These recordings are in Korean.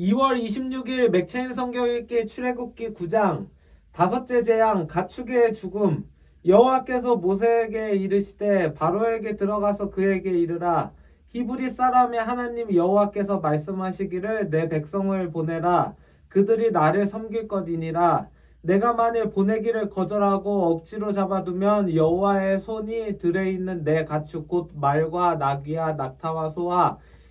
2월 26일 맥체인 성경 읽기 출애굽기 9장 다섯째 재앙 가축의 죽음 여호와께서 모세에게 이르시되 바로에게 들어가서 그에게 이르라. 히브리 사람의 하나님 여호와께서 말씀하시기를 내 백성을 보내라. 그들이 나를 섬길 것이니라. 내가 만일 보내기를 거절하고 억지로 잡아두면 여호와의 손이 들에 있는 내 가축 곧 말과 나귀와 낙타와 소와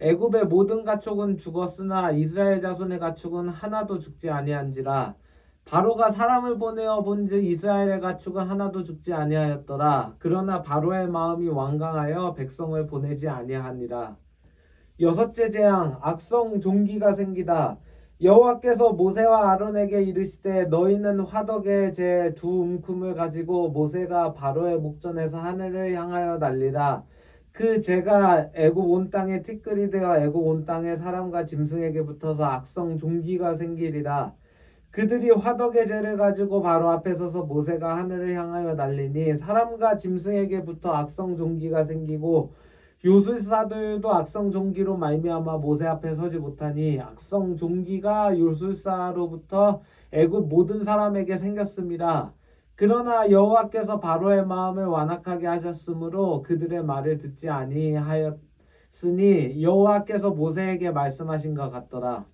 애굽의 모든 가축은 죽었으나 이스라엘 자손의 가축은 하나도 죽지 아니한지라. 바로가 사람을 보내어 본즉 이스라엘의 가축은 하나도 죽지 아니하였더라. 그러나 바로의 마음이 완강하여 백성을 보내지 아니하니라. 여섯째 재앙 악성 종기가 생기다. 여호와께서 모세와 아론에게 이르시되 너희는 화덕에 제두 움큼을 가지고 모세가 바로의 목전에서 하늘을 향하여 날리라 그 제가 애굽 온 땅에 티끌이 되어 애굽 온 땅의 사람과 짐승에게 붙어서 악성 종기가 생기리라 그들이 화덕의 재를 가지고 바로 앞에 서서 모세가 하늘을 향하여 날리니 사람과 짐승에게 붙어 악성 종기가 생기고 요술사들도 악성 종기로 말미암아 모세 앞에 서지 못하니 악성 종기가 요술사로부터 애굽 모든 사람에게 생겼습니다. 그러나 여호와께서 바로의 마음을 완악하게 하셨으므로 그들의 말을 듣지 아니하였으니 여호와께서 모세에게 말씀하신 것 같더라.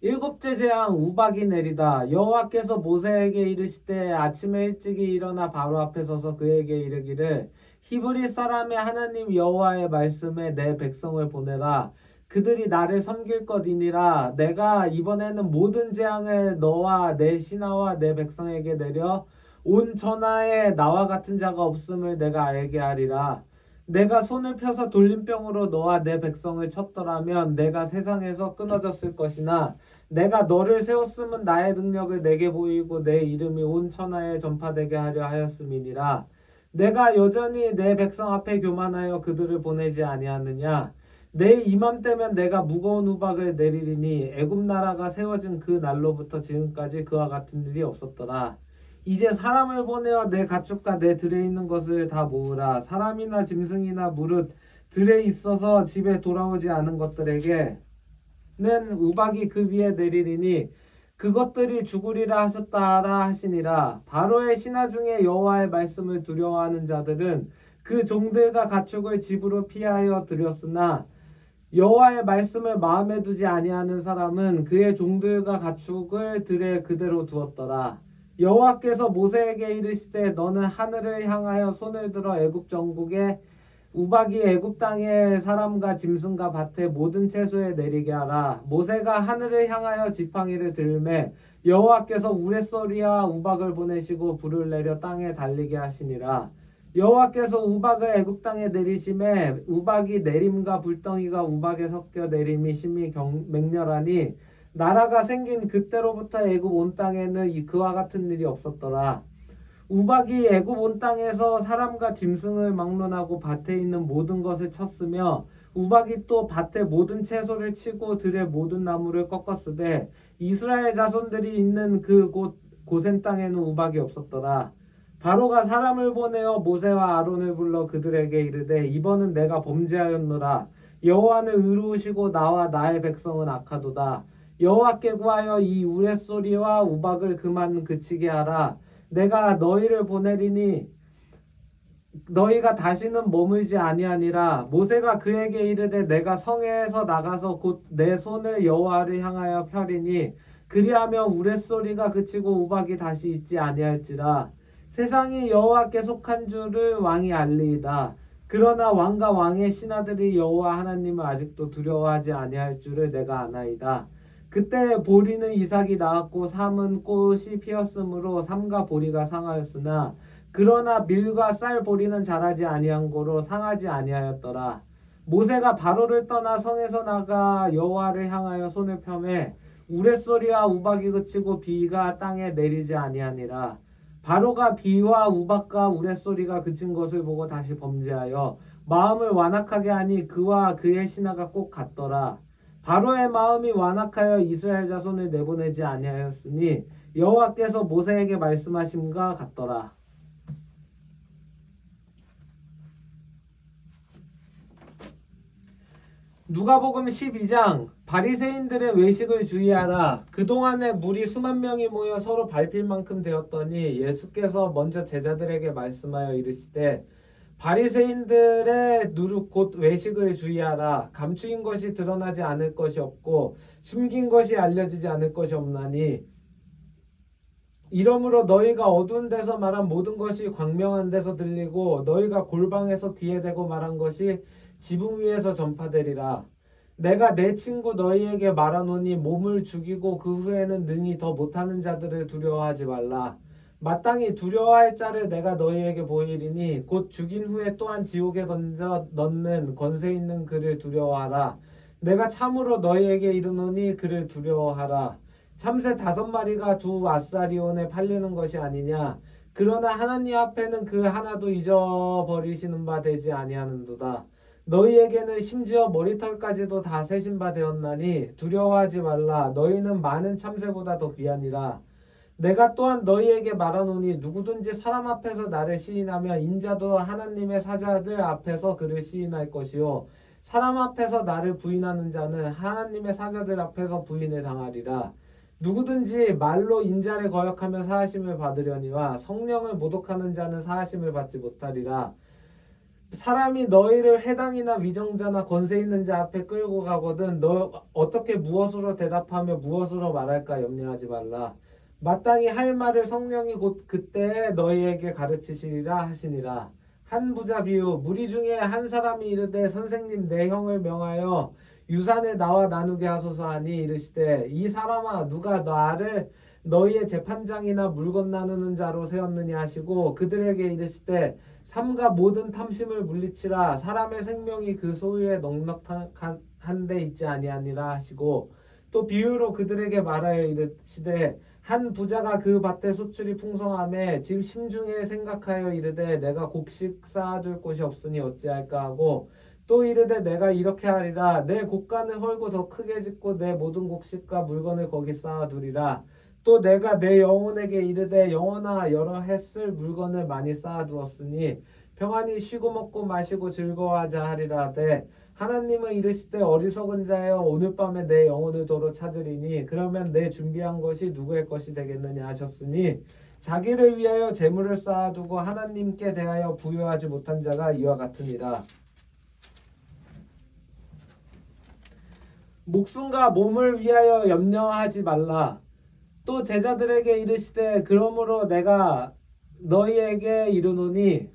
일곱째 재앙 우박이 내리다 여호와께서 모세에게 이르시되 아침에 일찍이 일어나 바로 앞에 서서 그에게 이르기를 히브리 사람의 하나님 여호와의 말씀에 내 백성을 보내라 그들이 나를 섬길 것이니라. 내가 이번에는 모든 재앙을 너와 내 신하와 내 백성에게 내려 온 천하에 나와 같은 자가 없음을 내가 알게 하리라. 내가 손을 펴서 돌림병으로 너와 내 백성을 쳤더라면 내가 세상에서 끊어졌을 것이나 내가 너를 세웠음은 나의 능력을 내게 보이고 내 이름이 온 천하에 전파되게 하려 하였음이니라. 내가 여전히 내 백성 앞에 교만하여 그들을 보내지 아니하느냐 내 이맘때면 내가 무거운 우박을 내리리니 애굽 나라가 세워진 그 날로부터 지금까지 그와 같은 일이 없었더라. 이제 사람을 보내어 내 가축과 내 들에 있는 것을 다 모으라. 사람이나 짐승이나 무릇 들에 있어서 집에 돌아오지 않은 것들에게는 우박이 그 위에 내리리니 그것들이 죽으리라 하셨다 하라 하시니라. 바로의 신하 중에 여호와의 말씀을 두려워하는 자들은 그 종들과 가축을 집으로 피하여 들였으나 여호와의 말씀을 마음에 두지 아니하는 사람은 그의 종들과 가축을 들에 그대로 두었더라 여호와께서 모세에게 이르시되 너는 하늘을 향하여 손을 들어 애굽 전국에 우박이 애굽 땅의 사람과 짐승과 밭의 모든 채소에 내리게 하라. 모세가 하늘을 향하여 지팡이를 들매 여호와께서 우레소리와 우박을 보내시고 불을 내려 땅에 달리게 하시니라. 여호와께서 우박을 애굽 땅에 내리심에 우박이 내림과 불덩이가 우박에 섞여 내림이 심히 경, 맹렬하니 나라가 생긴 그때로부터 애굽 온 땅에는 이 그와 같은 일이 없었더라. 우박이 애굽 온 땅에서 사람과 짐승을 막론하고 밭에 있는 모든 것을 쳤으며 우박이 또 밭의 모든 채소를 치고 들의 모든 나무를 꺾었으되 이스라엘 자손들이 있는 그곳 고센 땅에는 우박이 없었더라. 바로가 사람을 보내어 모세와 아론을 불러 그들에게 이르되 이번은 내가 범죄하였노라. 여호와는 의로우시고 나와 나의 백성은 악하도다. 여호와께 구하여 이 우레소리와 우박을 그만 그치게 하라. 내가 너희를 보내리니 너희가 다시는 머물지 아니하니라 모세가 그에게 이르되 내가 성에서 나가서 곧 내 손을 여호와를 향하여 펴리니 그리하면 우레소리가 그치고 우박이 다시 있지 아니할지라 세상이 여호와께 속한 줄을 왕이 알리이다. 그러나 왕과 왕의 신하들이 여호와 하나님을 아직도 두려워하지 아니할 줄을 내가 아나이다. 그때 보리는 이삭이 나왔고 삼은 꽃이 피었으므로 삼과 보리가 상하였으나 그러나 밀과 쌀 보리는 자라지 아니한 고로 상하지 아니하였더라. 모세가 바로를 떠나 성에서 나가 여호와를 향하여 손을 펴매 우레소리와 우박이 그치고 비가 땅에 내리지 아니하니라 바로가 비와 우박과 우레소리가 그친 것을 보고 다시 범죄하여 마음을 완악하게 하니 그와 그의 신하가 꼭 같더라. 바로의 마음이 완악하여 이스라엘 자손을 내보내지 아니하였으니 여호와께서 모세에게 말씀하심과 같더라 누가복음 12장 바리새인들의 외식을 주의하라. 그동안에 무리 수만 명이 모여 서로 밟힐 만큼 되었더니 예수께서 먼저 제자들에게 말씀하여 이르시되 바리새인들의 누룩 곧 외식을 주의하라. 감추인 것이 드러나지 않을 것이 없고 숨긴 것이 알려지지 않을 것이 없나니 이러므로 너희가 어두운 데서 말한 모든 것이 광명한 데서 들리고 너희가 골방에서 귀에 대고 말한 것이 지붕 위에서 전파되리라. 내가 내 친구 너희에게 말하노니 몸을 죽이고 그 후에는 능히 더 못하는 자들을 두려워하지 말라. 마땅히 두려워할 자를 내가 너희에게 보이리니 곧 죽인 후에 또한 지옥에 던져 넣는 권세 있는 그를 두려워하라. 내가 참으로 너희에게 이르노니 그를 두려워하라. 참새 다섯 마리가 두 아사리온에 팔리는 것이 아니냐. 그러나 하나님 앞에는 그 하나도 잊어버리시는 바 되지 아니하는도다. 너희에게는 심지어 머리털까지도 다 세신 바 되었나니 두려워하지 말라. 너희는 많은 참새보다 더 귀하니라. 내가 또한 너희에게 말하노니 누구든지 사람 앞에서 나를 시인하며 인자도 하나님의 사자들 앞에서 그를 시인할 것이요 사람 앞에서 나를 부인하는 자는 하나님의 사자들 앞에서 부인을 당하리라. 누구든지 말로 인자를 거역하며 사하심을 받으려니와 성령을 모독하는 자는 사하심을 받지 못하리라. 사람이 너희를 회당이나 위정자나 권세 있는 자 앞에 끌고 가거든 너 어떻게 무엇으로 대답하며 무엇으로 말할까 염려하지 말라. 마땅히 할 말을 성령이 곧 그때 너희에게 가르치시리라 하시니라. 한 부자 비유 무리 중에 한 사람이 이르되 선생님 내 형을 명하여 유산을 나와 나누게 하소서 하니 이르시되 이 사람아 누가 나를 너희의 재판장이나 물건 나누는 자로 세웠느냐 하시고 그들에게 이르시되 삼가 모든 탐심을 물리치라. 사람의 생명이 그 소유에 넉넉한 데 있지 아니하니라 하시고 또 비유로 그들에게 말하여 이르시되 한 부자가 그 밭에 소출이 풍성함에 집 심중에 생각하여 이르되 내가 곡식 쌓아둘 곳이 없으니 어찌할까 하고 또 이르되 내가 이렇게 하리라. 내 곡간을 헐고 더 크게 짓고 내 모든 곡식과 물건을 거기 쌓아두리라 또 내가 내 영혼에게 이르되 영혼아 여러 해쓸 물건을 많이 쌓아두었으니 평안히 쉬고 먹고 마시고 즐거워하자 하리라 하되 하나님은 이르시되 어리석은 자여 오늘 밤에 내 영혼을 도로 찾으리니 그러면 내 준비한 것이 누구의 것이 되겠느냐 하셨으니 자기를 위하여 재물을 쌓아두고 하나님께 대하여 부여하지 못한 자가 이와 같으니라. 목숨과 몸을 위하여 염려하지 말라 또 제자들에게 이르시되 그러므로 내가 너희에게 이르노니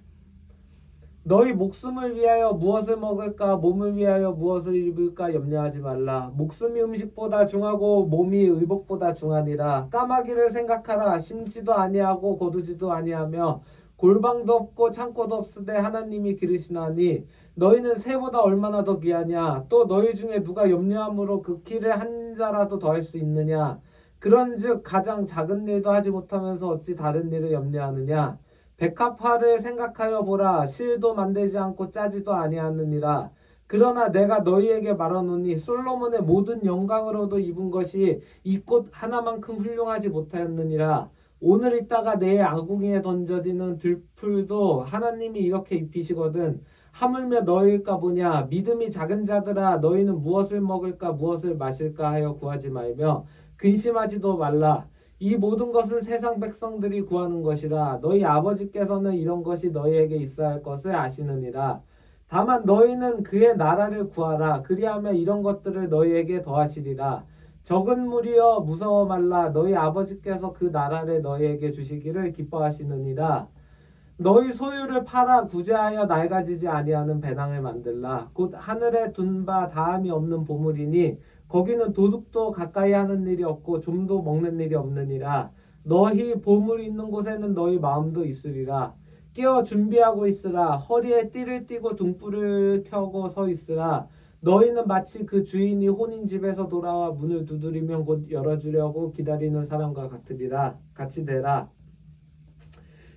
너희 목숨을 위하여 무엇을 먹을까 몸을 위하여 무엇을 입을까 염려하지 말라. 목숨이 음식보다 중하고 몸이 의복보다 중하니라. 까마귀를 생각하라. 심지도 아니하고 거두지도 아니하며 골방도 없고 창고도 없으되 하나님이 기르시나니 너희는 새보다 얼마나 더 귀하냐? 또 너희 중에 누가 염려함으로 그 키를 한 자라도 더할 수 있느냐 그런즉 가장 작은 일도 하지 못하면서 어찌 다른 일을 염려하느냐? 백합화를 생각하여 보라. 실도 만들지 않고 짜지도 아니하느니라. 그러나 내가 너희에게 말하노니 솔로몬의 모든 영광으로도 입은 것이 이 꽃 하나만큼 훌륭하지 못하였느니라. 오늘 있다가 내일 아궁이에 던져지는 들풀도 하나님이 이렇게 입히시거든. 하물며 너희일까 보냐? 믿음이 작은 자들아 너희는 무엇을 먹을까 무엇을 마실까 하여 구하지 말며 근심하지도 말라. 이 모든 것은 세상 백성들이 구하는 것이라 너희 아버지께서는 이런 것이 너희에게 있어야 할 것을 아시느니라. 다만 너희는 그의 나라를 구하라. 그리하면 이런 것들을 너희에게 더하시리라. 적은 무리여 무서워 말라. 너희 아버지께서 그 나라를 너희에게 주시기를 기뻐하시느니라. 너희 소유를 팔아 구제하여 낡아지지 아니하는 배낭을 만들라. 곧 하늘에 둔 바 다함이 없는 보물이니 거기는 도둑도 가까이 하는 일이 없고 좀도 먹는 일이 없느니라. 너희 보물이 있는 곳에는 너희 마음도 있으리라. 깨어 준비하고 있으라. 허리에 띠를 띠고 등불을 켜고 서 있으라. 너희는 마치 그 주인이 혼인 집에서 돌아와 문을 두드리면 곧 열어주려고 기다리는 사람과 같으리라 같이 되라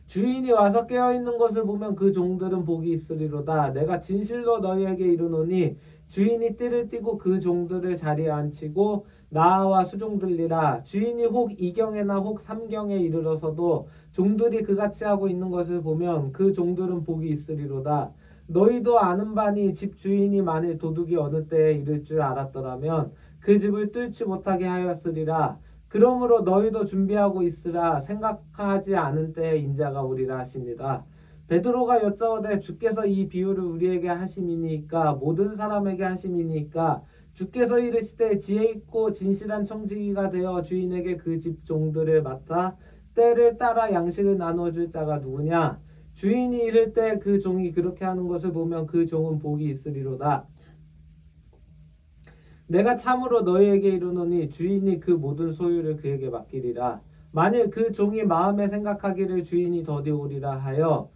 주인이 와서 깨어 있는 것을 보면 그 종들은 복이 있으리로다 내가 진실로 너희에게 이르노니 주인이 띠를 띠고 그 종들을 자리에 앉히고 나와 수종들리라. 주인이 혹 이경에나 혹 삼경에 이르러서도 종들이 그같이 하고 있는 것을 보면 그 종들은 복이 있으리로다. 너희도 아는 바니 집 주인이 만일 도둑이 어느 때에 이를 줄 알았더라면 그 집을 뚫지 못하게 하였으리라. 그러므로 너희도 준비하고 있으라. 생각하지 않은 때에 인자가 오리라 하시니라 베드로가 여짜오되 주께서 이 비유를 우리에게 하심이니까 모든 사람에게 하심이니까 주께서 이르시되 지혜 있고 진실한 청지기가 되어 주인에게 그 집 종들을 맡아 때를 따라 양식을 나눠줄 자가 누구냐? 주인이 이를 때 그 종이 그렇게 하는 것을 보면 그 종은 복이 있으리로다. 내가 참으로 너희에게 이르노니 주인이 그 모든 소유를 그에게 맡기리라. 만일 그 종이 마음에 생각하기를 주인이 더디오리라 하여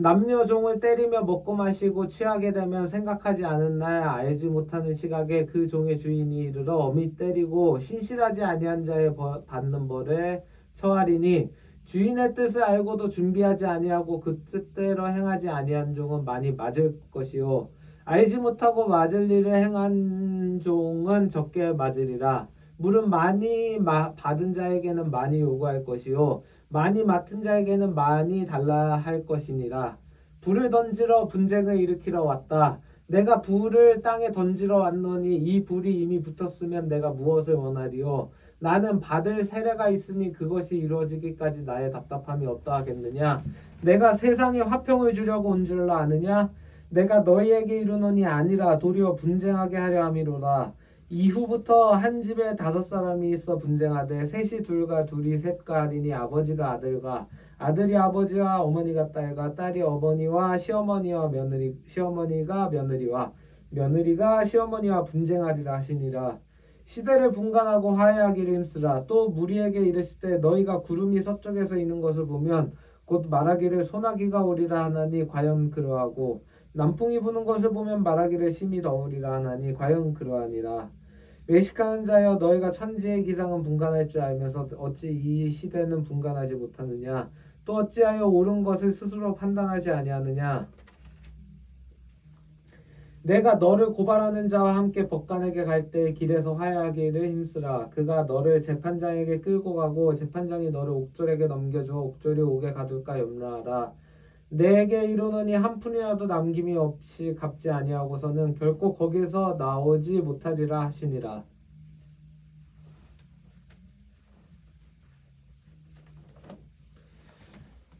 남녀 종을 때리며 먹고 마시고 취하게 되면 생각하지 않은 날 알지 못하는 시각에 그 종의 주인이 이르러 어미 때리고 신실하지 아니한 자의 벌- 받는 벌에 처하리니 주인의 뜻을 알고도 준비하지 아니하고 그 뜻대로 행하지 아니한 종은 많이 맞을 것이요. 알지 못하고 맞을 일을 행한 종은 적게 맞으리라 물은 많이 마- 받은 자에게는 많이 요구할 것이요 많이 맡은 자에게는 많이 달라 할 것이니라. 불을 던지러 분쟁을 일으키러 왔다. 내가 불을 땅에 던지러 왔노니 이 불이 이미 붙었으면 내가 무엇을 원하리요? 나는 받을 세례가 있으니 그것이 이루어지기까지 나의 답답함이 어떠하겠느냐? 내가 세상에 화평을 주려고 온 줄로 아느냐? 내가 너희에게 이르노니 아니라 도리어 분쟁하게 하려 함이로라. 이후부터 한 집에 다섯 사람이 있어 분쟁하되 셋이 둘과 둘이 셋과 하리니 아버지가 아들과 아들이 아버지와 어머니가 딸과 딸이 어머니와 시어머니와 며느리 시어머니가 며느리와 며느리가 시어머니와 분쟁하리라 하시니라. 시대를 분간하고 화해하기를 힘쓰라. 또 무리에게 이르시되 너희가 구름이 서쪽에서 있는 것을 보면 곧 말하기를 소나기가 오리라 하나니 과연 그러하고 남풍이 부는 것을 보면 말하기를 심히 더우리라 하나니 과연 그러하니라 외식하는 자여 너희가 천지의 기상은 분간할 줄 알면서 어찌 이 시대는 분간하지 못하느냐? 또 어찌하여 옳은 것을 스스로 판단하지 아니하느냐? 내가 너를 고발하는 자와 함께 법관에게 갈 때 길에서 화해하기를 힘쓰라. 그가 너를 재판장에게 끌고 가고 재판장이 너를 옥졸에게 넘겨줘 옥졸이 옥에 가둘까 염려하라 내게 이르노니 한 푼이라도 남김이 없이 갚지 아니하고서는 결코 거기서 나오지 못하리라 하시니라.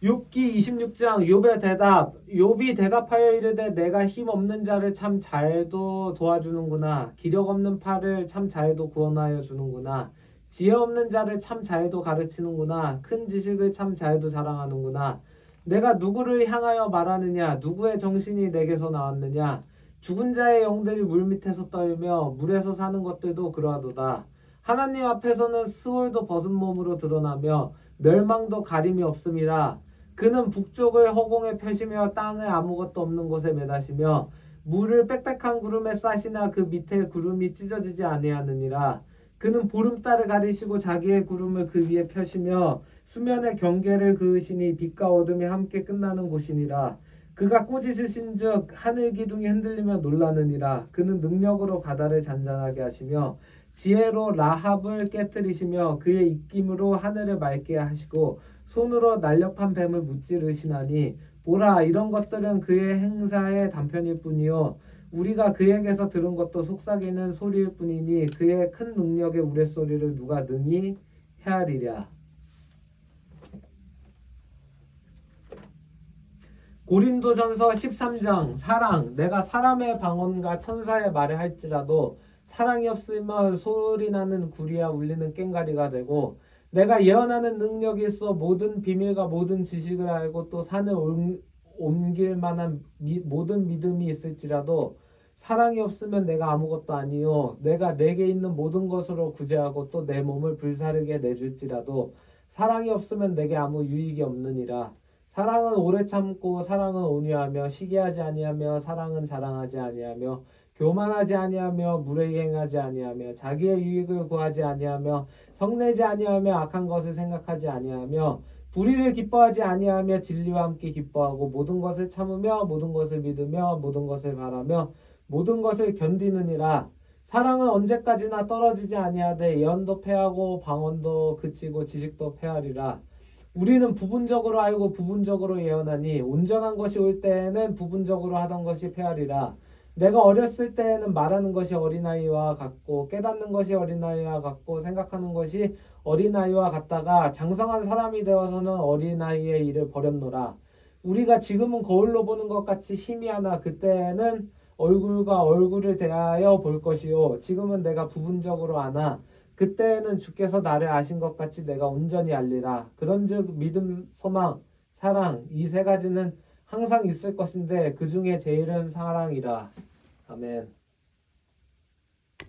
욥기 26장 욥의 대답. 욥이 대답하여 이르되 내가 힘 없는 자를 참 잘도 도와주는구나. 기력 없는 팔을 참 잘도 구원하여 주는구나. 지혜 없는 자를 참 잘도 가르치는구나. 큰 지식을 참 잘도 자랑하는구나 내가 누구를 향하여 말하느냐? 누구의 정신이 내게서 나왔느냐? 죽은 자의 영들이 물 밑에서 떨며 물에서 사는 것들도 그러하도다. 하나님 앞에서는 스월도 벗은 몸으로 드러나며 멸망도 가림이 없음이라. 그는 북쪽을 허공에 펴시며 땅을 아무것도 없는 곳에 매다시며 물을 빽빽한 구름에 싸시나 그 밑에 구름이 찢어지지 아니하느니라 그는 보름달을 가리시고 자기의 구름을 그 위에 펴시며 수면의 경계를 그으시니 빛과 어둠이 함께 끝나는 곳이니라. 그가 꾸짖으신즉 하늘 기둥이 흔들리며 놀라느니라. 그는 능력으로 바다를 잔잔하게 하시며 지혜로 라합을 깨뜨리시며 그의 입김으로 하늘을 맑게 하시고 손으로 날렵한 뱀을 무찌르시나니 보라 이런 것들은 그의 행사의 단편일 뿐이요 우리가 그에게서 들은 것도 속삭이는 소리일 뿐이니 그의 큰 능력의 우레소리를 누가 능히 헤아리랴. 고린도전서 13장 사랑. 내가 사람의 방언과 천사의 말을 할지라도 사랑이 없으면 소리 나는 구리와 울리는 꽹가리가 되고 내가 예언하는 능력이 있어 모든 비밀과 모든 지식을 알고 또 산을 옮- 옮길 만한 미- 모든 믿음이 있을지라도 사랑이 없으면 내가 아무것도 아니요. 내가 내게 있는 모든 것으로 구제하고 또 내 몸을 불사르게 내줄지라도 사랑이 없으면 내게 아무 유익이 없느니라. 사랑은 오래 참고 사랑은 온유하며 시기하지 아니하며 사랑은 자랑하지 아니하며 교만하지 아니하며 무례히 행하지 아니하며 자기의 유익을 구하지 아니하며 성내지 아니하며 악한 것을 생각하지 아니하며 불의를 기뻐하지 아니하며 진리와 함께 기뻐하고 모든 것을 참으며 모든 것을 믿으며 모든 것을 바라며 모든 것을 견디느니라. 사랑은 언제까지나 떨어지지 아니하되 예언도 패하고 방언도 그치고 지식도 패하리라. 우리는 부분적으로 알고 부분적으로 예언하니 온전한 것이 올 때에는 부분적으로 하던 것이 패하리라 내가 어렸을 때에는 말하는 것이 어린아이와 같고 깨닫는 것이 어린아이와 같고 생각하는 것이 어린아이와 같다가 장성한 사람이 되어서는 어린아이의 일을 버렸노라. 우리가 지금은 거울로 보는 것 같이 희미하나 그때에는 얼굴과 얼굴을 대하여 볼 것이요. 지금은 내가 부분적으로 아나 그때에는 주께서 나를 아신 것 같이 내가 온전히 알리라. 그런즉 믿음 소망 사랑 이 세 가지는 항상 있을 것인데 그 중에 제일은 사랑이라 아멘